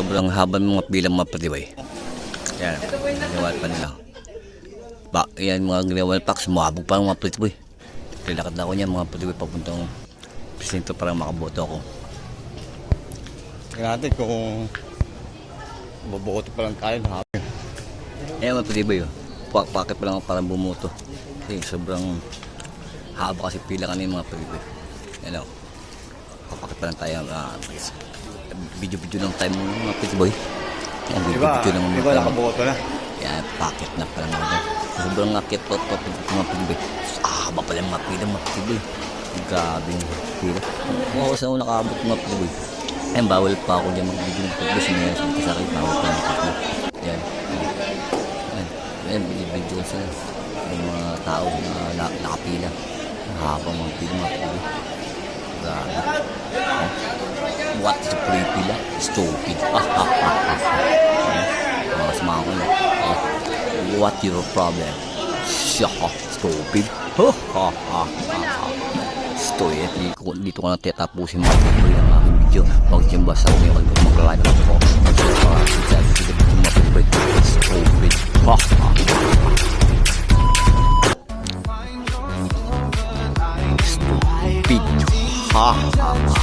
sobrang haba ng mga pilang mga padiway. Yan, ginawa pa nila. Ba, yan mga ginawa packs, sumabog pa ng mga padiway. Nilakad na ako niya mga padiway papuntang presinto para makaboto ako. Tingnan natin kung bubukoto pa lang tayo na hapon. Ayan mga padiway, oh. Pakpakit pa lang ako para bumuto. Kasi sobrang haba kasi pila kanina mga padiway. Yan o. Pakpakit pa lang tayo. ah, video-video lang tayo muna mga padiway. Yan, Iba, video-video lang muna iba tayo. nakabukoto na. Yan, packet na pala mga doon. Sobrang akit po po mga pigbe. Ah, ba pala mga pila mga pigbe. Grabe yung pila. Kung ako sa una nakaabot mga pigbe. Ayun, bawal pa ako dyan magbigay ng pigbe. Sinaya sa mga sakit, bawal pa ng pigbe. Yan. Yan. Yan, ko sila. Yung mga tao na na- nakapila. Habang mga pila mga pigbe. Grabe. Oh. What is the pila? Stupid. Ah. Yan. Mga ko na. Oh. What your problem? Stupid. Stoy, eh. Dito, dito ko na tetapusin mga pagpuli ng aking video. Huwag dyan basta kung yung mag-like ako. Mag-share para sa mga pagpuli. 好。好好